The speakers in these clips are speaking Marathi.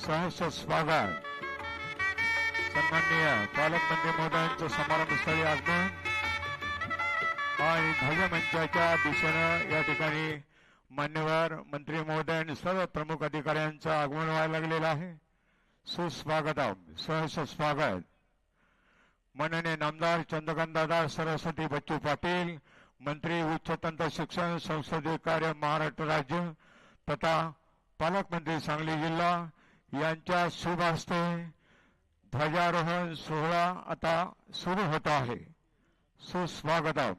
सहर्ष स्वागत. सन्माननीय पालकमंत्री महोदयांचं समारंभस्थळी आगमन. आणि ध्वजमंचाच्या दिशेनं या ठिकाणी मान्यवर मंत्री महोदय आणि सर्व प्रमुख अधिकाऱ्यांचं आगमन व्हायला लागलेलं आहे. सुस्वागतम. सहर्ष स्वागत. माननीय नामदार चंद्रकांत दादा सरस्वती बच्चू पाटील मंत्री उच्च तंत्र शिक्षण संसदीय कार्य महाराष्ट्र राज्य तथा पालकमंत्री सांगली जिल्हा यांच्या शुभ हस्ते ध्वजारोहण सोहळा आता सुरू होत आहे. सुस्वागतम.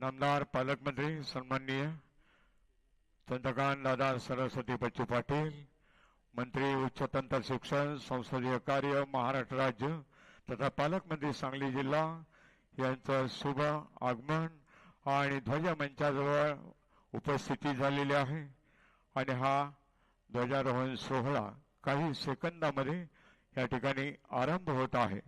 नामदार पालकमंत्री सन्माननीय चंद्रकांत दादा सरस्वती बच्चू पाटील मंत्री उच्च तंत्र शिक्षण संसदीय कार्य महाराष्ट्र राज्य तथा पालकमंत्री सांगली जिल्हा यांचं शुभ आगमन आणि ध्वजमंचाजवळ उपस्थिती झालेली आहे. आणि हा ध्वजारोहण सोहळा काही सेकंदामध्ये या ठिकाणी आरंभ होत आहे.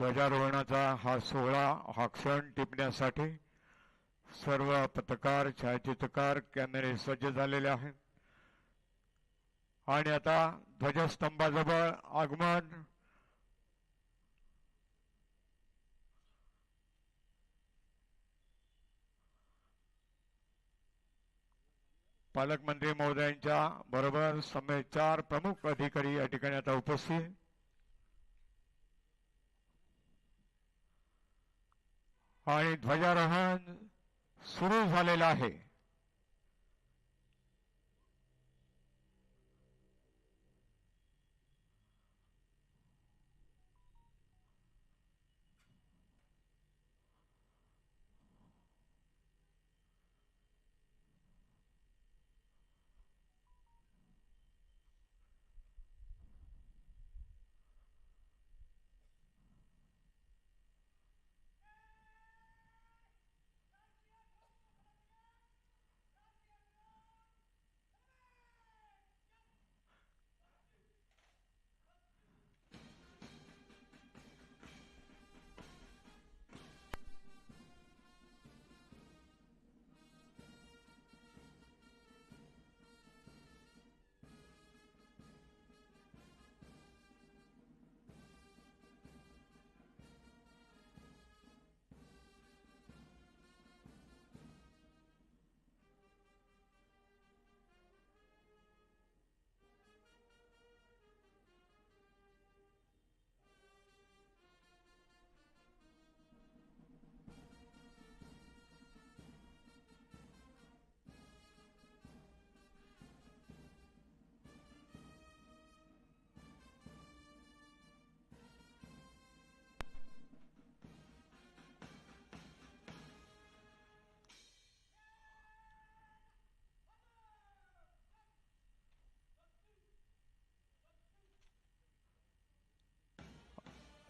ध्वजारोहणाचा हा सोहळा हा क्षण टिपण्यासाठी सर्व पत्रकार छायाचित्रकार कॅमेरे सज्ज झालेले आहेत. आणि आता ध्वजस्तंभाजवळ आगमन. पालकमंत्री महोदयांच्या बरोबर समेत चार प्रमुख अधिकारी या ठिकाणी आता उपस्थित. आणि ध्वजारोहण सुरू झालेलं आहे.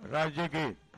राज्यगीत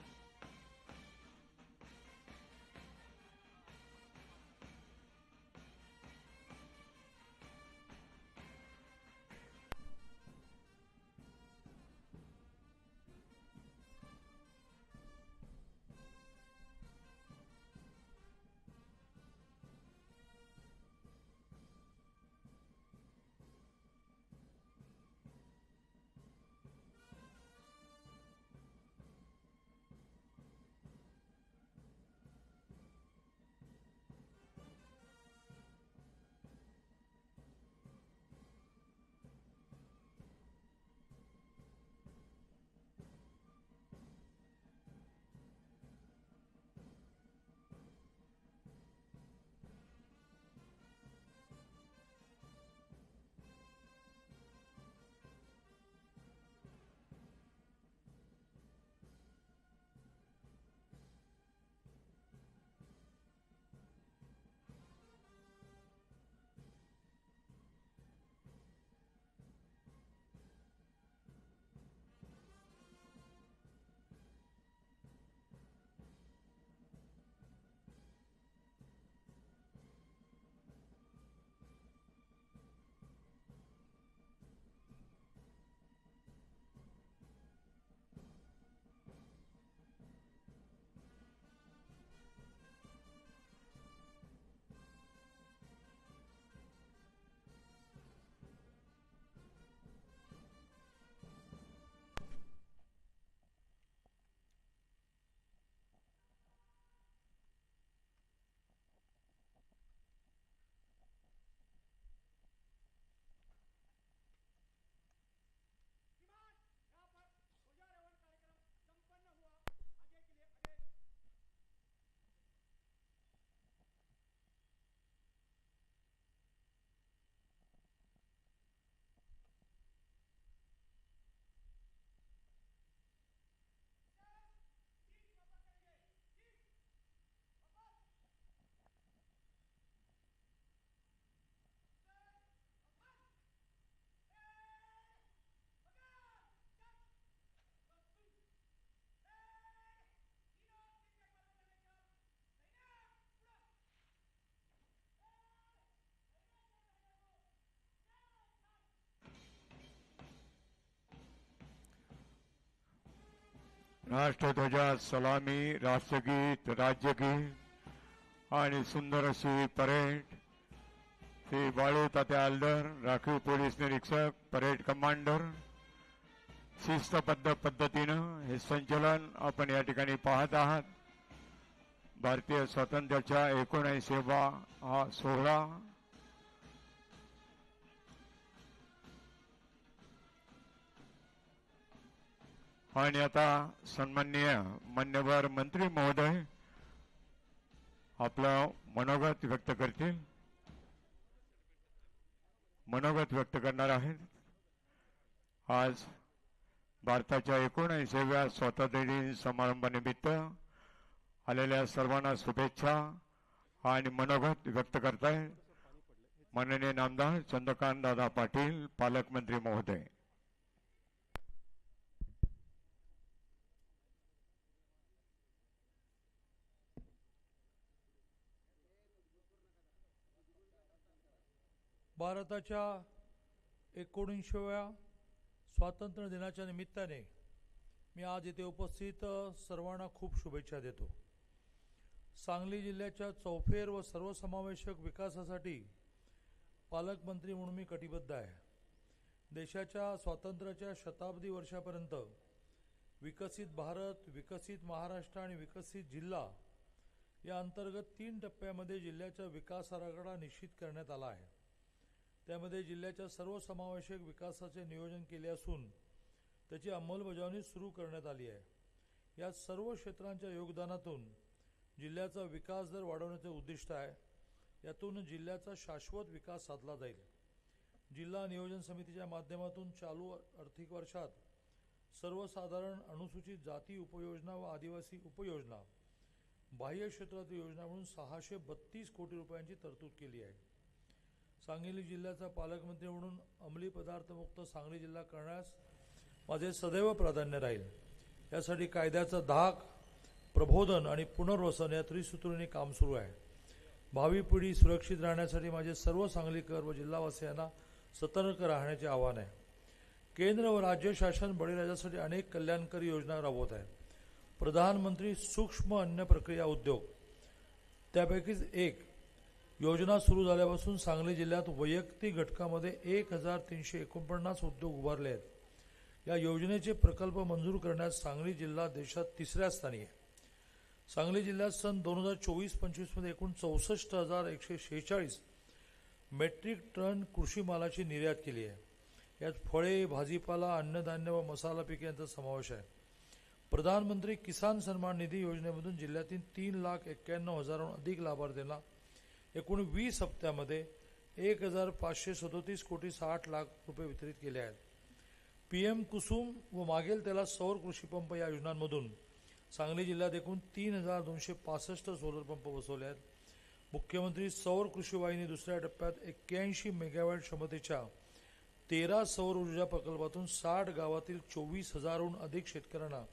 राष्ट्रध्वजा सलामी राष्ट्रगीत राज्यगीत आणि सुंदर अशी परेड श्री बाळू तात्या आल्डर राखीव पोलीस निरीक्षक परेड कमांडर शिस्तबद्ध पद्धतीनं हे संचलन आपण या ठिकाणी पाहत आहात. भारतीय स्वातंत्र्याच्या एकोणऐंशीवा हा सोहळा. आणि आता सन्माननीय मान्यवर मंत्री महोदय आपलं मनोगत व्यक्त करतील. मनोगत व्यक्त करणार आहेत. आज भारताच्या एकोणऐंशीव्या स्वातंत्र्य दिन समारंभानिमित्त आलेल्या सर्वांना शुभेच्छा आणि मनोगत व्यक्त करताय. माननीय नामदार चंद्रकांत दादा पाटील पालकमंत्री महोदय. भारताच्या एकोणीसव्या स्वातंत्र्य दिनाच्या निमित्ताने मी आज इथे उपस्थित सर्वांना खूप शुभेच्छा देतो. सांगली जिल्ह्याच्या चौफेर व सर्वसमावेशक विकासासाठी पालकमंत्री म्हणून मी कटिबद्ध आहे. देशाच्या स्वातंत्र्याच्या शताब्दी वर्षापर्यंत विकसित भारत विकसित महाराष्ट्र आणि विकसित जिल्हा या अंतर्गत तीन टप्प्यामध्ये जिल्ह्याचा विकास आराखडा निश्चित करण्यात आला आहे. त्यामध्ये जिल्ह्याच्या सर्वसमावेशक विकासाचे नियोजन केले असून त्याची अंमलबजावणी सुरू करण्यात आली आहे. या सर्व क्षेत्रांच्या योगदानातून जिल्ह्याचा विकास दर वाढवण्याचे उद्दिष्ट आहे. यातून जिल्ह्याचा शाश्वत विकास साधला जाईल. जिल्हा नियोजन समितीच्या माध्यमातून चालू आर्थिक वर्षात सर्वसाधारण अनुसूचित जाती उपयोजना व आदिवासी उपयोजना बाह्य क्षेत्रातील योजना म्हणून सहाशे बत्तीस कोटी रुपयांची तरतूद केली आहे. सांगली जिल्ह्याचा पालकमंत्री म्हणून अंमली पदार्थमुक्त सांगली जिल्हा करण्यास माझे सदैव प्राधान्य राहील. यासाठी कायद्याचा धाक प्रबोधन आणि पुनर्वसन या त्रिसूत्रीने काम सुरू आहे. भावी पिढी सुरक्षित राहण्यासाठी माझे सर्व सांगलीकर व जिल्हावासियांना सतर्क राहण्याचे आव्हान आहे. केंद्र व राज्य शासन बळीराजासाठी अनेक कल्याणकारी योजना राबवत आहे प्रधानमंत्री सूक्ष्म अन्न प्रक्रिया उद्योग त्यापैकीच एक योजना सुरू झाल्यापासून सांगली जिल्ह्यात वैयक्तिक घटकामध्ये एक हजार तीनशे एकोणपन्नास उद्योग उभारले आहेत. या योजनेचे प्रकल्प मंजूर करण्यात सांगली जिल्हा देशात तिसऱ्या स्थानी आहे. सांगली जिल्ह्यात सन दोन हजार चोवीस पंचवीसमध्ये एकूण चौसष्ट हजार एकशे शेहेचाळीस मेट्रिक टन कृषी मालाची निर्यात केली आहे. यात फळे भाजीपाला अन्नधान्य व मसाला पिके यांचा समावेश आहे. प्रधानमंत्री किसान सन्मान निधी योजनेमधून जिल्ह्यातील तीन लाख एक्क्याण्णव हजारांहून अधिक लाभार्थ्यांना एकूण वीस हप्त्यामध्ये एक हजार पाचशे सदोतीस कोटी साठ लाख रुपये वितरित केले आहेत. पी एम कुसुम व मागेल त्याला सौर कृषी पंप या योजनांमधून सांगली जिल्ह्यात एकूण तीन हजार दोनशे पासष्ट सोलर पंप बसवले आहेत. मुख्यमंत्री सौर कृषी वाहिनी दुसऱ्या टप्प्यात एक्क्याऐंशी मेगावॅट क्षमतेच्या तेरा सौर ऊर्जा प्रकल्पातून साठ गावातील चोवीस हजारहून अधिक शेतकऱ्यांना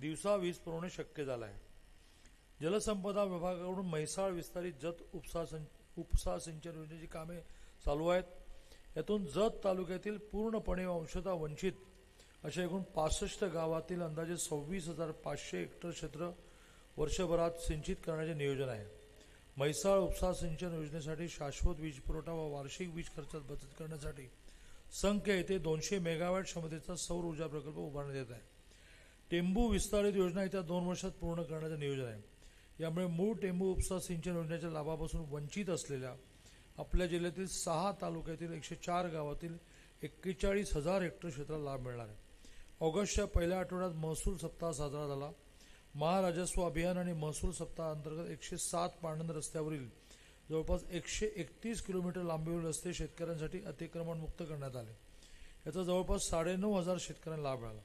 दिवसा वीज पुरवणे शक्य झालं आहे. जलसंपदा विभागाकडून म्हैसाळ विस्तारित जत उपसा सं उपसा सिंचन योजनेची कामे चालू आहेत. यातून जत तालुक्यातील पूर्णपणे व अंशतः वंचित अशा एकूण पासष्ट गावातील अंदाजे सव्वीस हजार पाचशे हेक्टर क्षेत्र वर्षभरात सिंचित करण्याचे नियोजन आहे. म्हैसाळ उपसा सिंचन योजनेसाठी शाश्वत वीज पुरवठा व वार्षिक वीज खर्चात बचत करण्यासाठी संख्या येथे दोनशे मेगावॅट क्षमतेचा सौर ऊर्जा प्रकल्प उभारण्यात येत आहे. टेंबू विस्तारित योजना येत्या दोन वर्षात पूर्ण करण्याचं नियोजन आहे. यामुळे मूळ टेंबू उपसा सिंचन योजनेच्या लाभापासून वंचित असलेल्या आपल्या जिल्ह्यातील सहा तालुक्यातील एकशे चार गावातील एक्केचाळीस हजार हेक्टर क्षेत्राला लाभ मिळणार आहे. ऑगस्टच्या पहिल्या आठवड्यात महसूल सप्ताह साजरा झाला. महाराजस्व अभियान आणि महसूल सप्ताह अंतर्गत एकशे सात पाणंद रस्त्यावरील जवळपास एकशे एकतीस किलोमीटर लांबीवरील रस्ते शेतकऱ्यांसाठी अतिक्रमण मुक्त करण्यात आले. याचा जवळपास साडेनऊ हजार शेतकऱ्यांना लाभ मिळाला.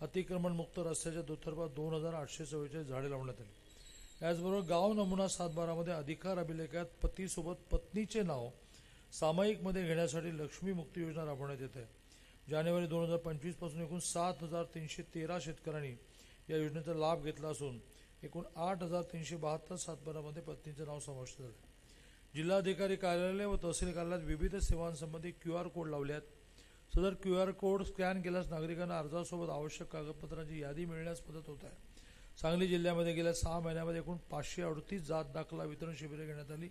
अतिक्रमणमुक्त रस्त्याच्या दुतर्फा दोन हजार आठशे चव्वेचाळीस झाडे लावण्यात आली. याचबरोबर गाव नमुना सातबारामध्ये अधिकार अभिलेखात पतीसोबत पत्नीचे नाव सामायिकमध्ये घेण्यासाठी लक्ष्मी मुक्ती योजना राबवण्यात येत आहे. जानेवारी दोन हजार पंचवीसपासून एकूण सात हजार तीनशे तेरा शेतकऱ्यांनी या योजनेचा लाभ घेतला असून एकूण आठ हजार तीनशे बहात्तर सातबारामध्ये पत्नीचे नाव समाविष्ट झाले. जिल्हाधिकारी कार्यालय व तहसील कार्यालयात विविध सेवांसंबंधी क्यू आर कोड लावले आहेत. सदर क्यू आर कोड स्कॅन केल्यास नागरिकांना अर्जासोबत आवश्यक कागदपत्रांची यादी मिळण्यास मदत होत आहे. सांगली जिल्ह्यामध्ये गेल्या सहा महिन्यामध्ये एकूण पाचशे अडतीस जात दाखला वितरण शिबिरे घेण्यात आली.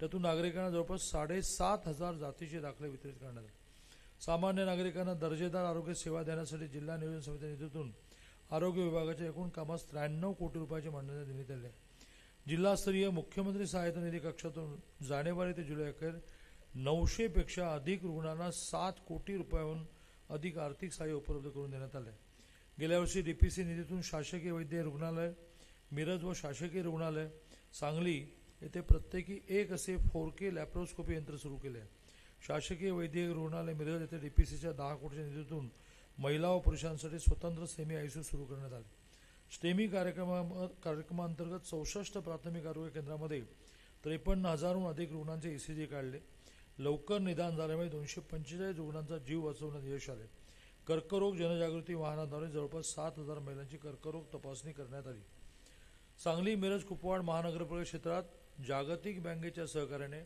त्यातून नागरिकांना जवळपास साडेसात हजार जातीचे दाखले वितरित करण्यात आले. सामान्य नागरिकांना दर्जेदार आरोग्य सेवा देण्यासाठी जिल्हा नियोजन समिती निधीतून आरोग्य विभागाच्या एकूण कामास त्र्याण्णव कोटी रुपयाची मान्यता देण्यात आली. आहे जिल्हास्तरीय मुख्यमंत्री सहायता निधी कक्षातून जानेवारी ते जुलै अखेर नऊशेपेक्षा अधिक रुग्णांना सात कोटी रुपयाहून अधिक आर्थिक सहाय्य उपलब्ध करून देण्यात आले. गेल्या वर्षी डी पी सी निधीतून शासकीय वैद्यकीय रुग्णालय मिरज व शासकीय रुग्णालय सांगली येथे प्रत्येकी एक असे फोर के लॅप्रोस्कोपी यंत्र सुरू केले. आहे शासकीय वैद्यकीय रुग्णालय मिरज येथे डी पी सीच्या दहा कोटीच्या निधीतून महिला व पुरुषांसाठी स्वतंत्र सेमी आयसीयू सुरू करण्यात आले. स्टेमी कार्यक्रमा कार्यक्रमांतर्गत चौसष्ट प्राथमिक आरोग्य केंद्रामध्ये त्रेपन्न हजारहून अधिक रुग्णांचे ई सी जी काढले. लवकर निदान झाल्यामुळे दोनशे पंचेचाळीस रुग्णांचा जीव वाचवण्यात यश आले. कर्करोग जनजागृती वाहनाद्वारे जवळपास सात हजार महिलांची कर्करोग तपासणी करण्यात आली. सांगली मिरज कुपवाड महानगरपालिका क्षेत्रात जागतिक बँकेच्या सहकार्याने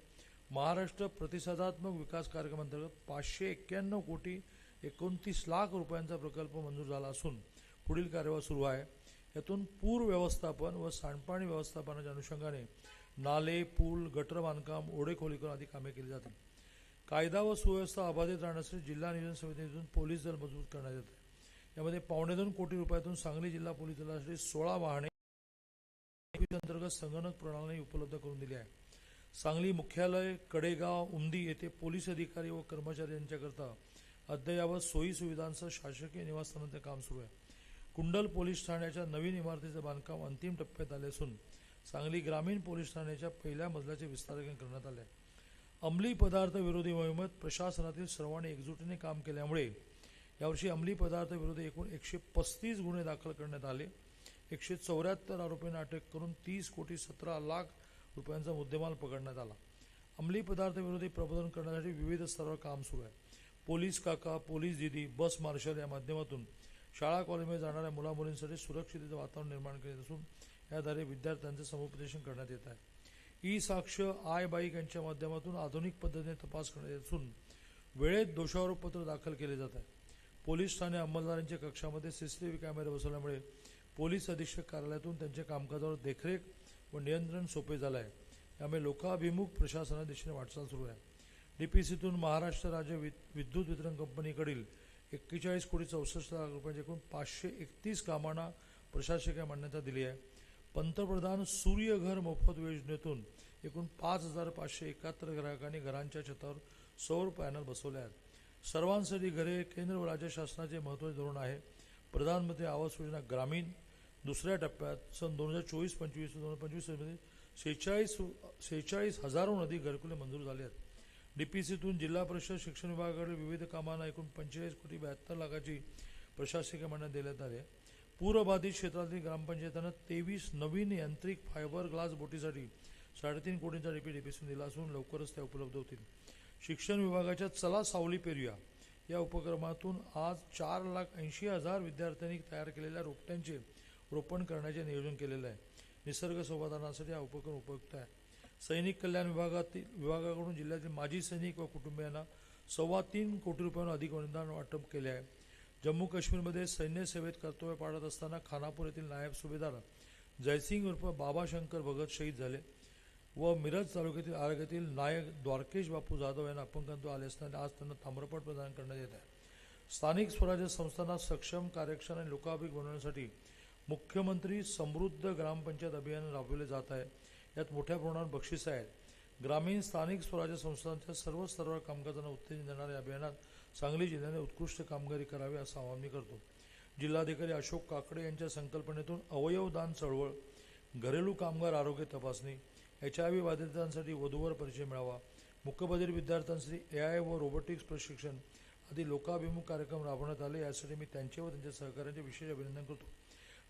महाराष्ट्र प्रतिसादात्मक विकास कार्यक्रमांतर्गत पाचशे एक्क्याण्णव कोटी एकोणतीस लाख रुपयांचा प्रकल्प मंजूर झाला असून पुढील कार्यवाही सुरू आहे. यातून पूर व्यवस्थापन व सांडपाणी व्यवस्थापनाच्या अनुषंगाने नाले पूल गटर बांधकाम ओढे खोलीकरण आदी कामे केली जातील. कायदा व सुव्यवस्था अबाधित राहण्यासाठी जिल्हा नियोजन समितीतून पोलीस दल मजबूत करण्यात येत आहे. यामध्ये पावणे दोन कोटी रुपयातून सांगली जिल्हा पोलीस दलासाठी सोळा वाहने अंतर्गत संगणक प्रणाली उपलब्ध करून दिली आहे. सांगली मुख्यालय कडेगाव उमदी येथे पोलीस अधिकारी व कर्मचारी यांच्याकरता अद्ययावत सोयी सुविधांसह शासकीय निवासस्थानाचे काम सुरू आहे. कुंडल पोलीस ठाण्याच्या नवीन इमारतीचे बांधकाम अंतिम टप्प्यात आले असून सांगली ग्रामीण पोलीस ठाण्याच्या पहिल्या मजल्याचे विस्तारीकरण करण्यात आले आहे अंमली पदार्थ विरोधी मोहिमेत प्रशासनातील सर्वांनी एकजुटीने काम केल्यामुळे यावर्षी अंमली पदार्थ विरोधी एकूण एकशे पस्तीस गुन्हे दाखल करण्यात आले. एकशे चौऱ्याहत्तर आरोपींना अटक करून तीस कोटी सतरा लाख रुपयांचा मुद्देमाल पकडण्यात आला. अंमली पदार्थ विरोधी प्रबोधन करण्यासाठी विविध स्तरावर काम सुरू आहे. पोलीस काका पोलीस दिदी बस मार्शल या माध्यमातून शाळा कॉलेजमध्ये जाणाऱ्या मुलामुलींसाठी सुरक्षिततेचं वातावरण निर्माण करीत असून याद्वारे विद्यार्थ्यांचे समुपदेशन करण्यात येत आहे. ई साक्ष आय बाईक यांच्या माध्यमातून आधुनिक पद्धतीने तपास करण्यात येत असून वेळेत दोषारोपपत्र दाखल केले जात आहे पोलीस ठाणे अंमलदारांच्या कक्षामध्ये सीसीटीव्ही कॅमेरे बसवल्यामुळे पोलीस अधीक्षक कार्यालयातून त्यांच्या कामकाजावर देखरेख व नियंत्रण सोपे झालं आहे त्यामुळे लोकाभिमुख प्रशासना दिशेने वाटचाल सुरू आहे. डीपीसीतून महाराष्ट्र राज्य विद्युत वितरण कंपनीकडील एक्केचाळीस कोटी चौसष्ट लाख रुपयांच्या एकूण पाचशे एकतीस कामांना प्रशासकीय मान्यता दिली आहे. पंतप्रधान सूर्यघर मोफत योजनेतून एकूण पाच हजार पाचशे एकाहत्तर ग्राहकांनी घरांच्या छतावर सौर पॅनल बसवले आहेत. सर्वांसाठी घरे केंद्र व राज्य शासनाचे महत्त्वाचे धोरण आहे. प्रधानमंत्री आवास योजना ग्रामीण दुसऱ्या टप्प्यात सन दोन हजार चोवीस पंचवीस दोन हजार पंचवीसमध्ये शेहेचाळीस शेहेचाळीस हजारहून अधिक घरकुले मंजूर झाले आहेत. डी पी सीतून जिल्हा परिषद शिक्षण विभागाकडे विविध कामांना एकूण पंचेचाळीस कोटी बहात्तर लाखाची प्रशासकीय मान्यता देण्यात आली आहे. पूरबाधित क्षेत्रातील ग्रामपंचायतानं तेवीस नवीन यांत्रिक फायबर ग्लास बोटीसाठी साडेतीन कोटींचा डीपी डीपीसीने दिला असून लवकरच त्या उपलब्ध होतील. शिक्षण विभागाच्या चला सावली पेरूया. या उपक्रमातून आज चार लाख ऐंशी हजार विद्यार्थ्यांनी तयार केलेल्या रोपट्यांचे रोपण करण्याचे नियोजन केलेलं आहे. निसर्ग संवर्धनासाठी हा उपक्रम उपयुक्त आहे. सैनिक कल्याण विभागातील विभागाकडून जिल्ह्यातील माजी सैनिक व कुटुंबियांना सव्वा तीन कोटी रुपयांना अधिक अनुदान वाटप केले आहे. जम्मू काश्मीरमध्ये सैन्य सेवेत कर्तव्य पाळत असताना खानापूर येथील नायब सुभेदार जयसिंग उर्फ बाबा शंकर भगत शहीद झाले व मिरज तालुक्यातील आरोग्यातील नायक द्वारकेश बापू जाधव यांना अपंगत्व आले असताना आज त्यांना ताम्रपट प्रदान करण्यात येत आहे. स्थानिक स्वराज्य संस्थांना सक्षम कार्यक्षम आणि लोकाभिक बनवण्यासाठी मुख्यमंत्री समृद्ध ग्रामपंचायत अभियान राबविले जात आहे. यात मोठ्या प्रमाणावर बक्षीस आहेत. ग्रामीण स्थानिक स्वराज्य संस्थांच्या सर्व स्तरावर कामकाजांना उत्तेजन देणाऱ्या अभियानात सांगली जिल्ह्याने उत्कृष्ट कामगिरी करावी असं आवाहन मी करतो. जिल्हाधिकारी अशोक काकडे यांच्या संकल्पनेतून अवयवदान चळवळ घरेलू कामगार आरोग्य तपासणी एच आय व्ही बाधितांसाठी वधूवर परिचय मिळावा मुकबधीर विद्यार्थ्यांसाठी ए आय व रोबोटिक्स प्रशिक्षण आदी लोकाभिमुख कार्यक्रम राबवण्यात आले यासाठी मी त्यांचे व त्यांच्या सहकार्यांचे विशेष अभिनंदन करतो.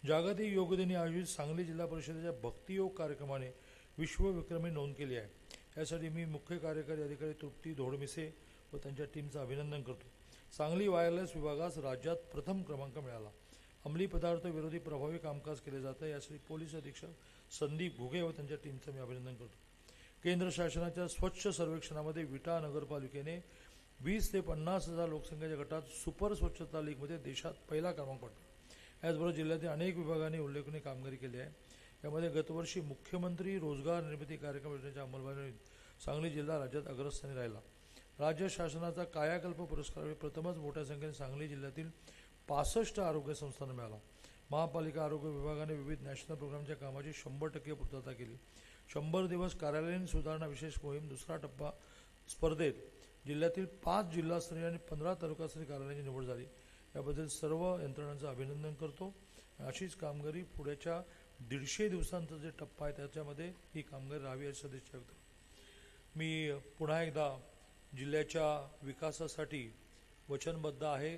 जागतिक योग दिनी आयोजित सांगली जिल्हा परिषदेच्या भक्तियोग कार्यक्रमाने विश्वविक्रमी नोंद केली आहे. यासाठी मी मुख्य कार्यकारी अधिकारी तृप्ती धोडमिसे व त्यांच्या टीमचं अभिनंदन करतो. सांगली वायरलेस विभागास राज्यात प्रथम क्रमांक मिळाला. अंमली पदार्थ विरोधी प्रभावी कामकाज केले जातं. यासाठी पोलीस अधीक्षक संदीप घुगे व त्यांच्या टीमचं मी अभिनंदन करतो. केंद्र शासनाच्या स्वच्छ सर्वेक्षणामध्ये विटा नगरपालिकेने वीस ते पन्नास हजार लोकसंख्येच्या गटात सुपर स्वच्छता लीगमध्ये देशात पहिला क्रमांक पडला याचबरोबर जिल्ह्यातील अनेक विभागांनी उल्लेखनीय कामगिरी केली आहे. यामध्ये गतवर्षी मुख्यमंत्री रोजगार निर्मिती कार्यक्रम योजनेच्या अंमलबजावणीत सांगली जिल्हा राज्यात अग्रस्थानी राहिला. राज्य शासनाचा कायाकल्प पुरस्कार प्रथमच मोठ्या संख्येने सांगली जिल्ह्यातील पासष्ट आरोग्य संस्थांना मिळाला. महापालिका आरोग्य विभागाने विविध नॅशनल प्रोग्रामच्या कामाची शंभर टक्के पूर्तता केली. शंभर दिवस कार्यालयीन सुधारणा विशेष मोहीम दुसरा टप्पा स्पर्धेत जिल्ह्यातील पाच जिल्हास्तरीय आणि पंधरा तालुकास्तरीय कार्यालयांची निवड झाली. याबद्दल सर्व यंत्रणांचं अभिनंदन करतो. अशीच कामगिरी पुढच्या दीडशे दिवसांचा जे टप्पा आहे त्याच्यामध्ये ही कामगार राहावी अशी सदिच्छा व्यक्त मी पुन्हा एकदा जिल्ह्याच्या विकासासाठी वचनबद्ध आहे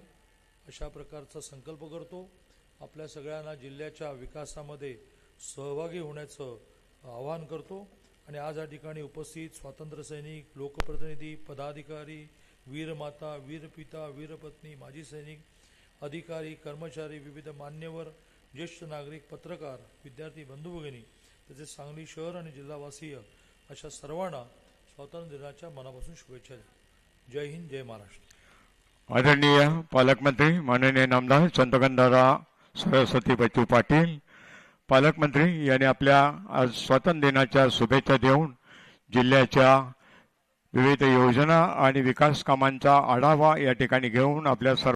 अशा प्रकारचा संकल्प करतो. आपल्या सगळ्यांना जिल्ह्याच्या विकासामध्ये सहभागी होण्याचं आवाहन करतो. आणि आज या ठिकाणी उपस्थित स्वातंत्र्यसैनिक लोकप्रतिनिधी पदाधिकारी वीरमाता वीरपिता वीरपत्नी माजी सैनिक अधिकारी कर्मचारी विविध मान्यवर ज्येष्ठ नागरिक पत्रकार विद्यार्थी बंधू भगिनी तसेच सांगली शहर आणि जिल्हावासीय अशा सर्वांना स्वातंत्र्य दिनाच्या मनापासून शुभेच्छा द्या जय हिंद जय महाराष्ट्र. आदरणीय पालकमंत्री माननीय नामदार चंद्रगंधारा सरस्वती बच्चू पाटील पालकमंत्री यांनी आपल्या आज स्वातंत्र्य दिनाच्या शुभेच्छा देऊन जिल्ह्याच्या विविध योजना आणि विकास कामांचा आढावा या ठिकाणी घेऊन आपल्या सर्व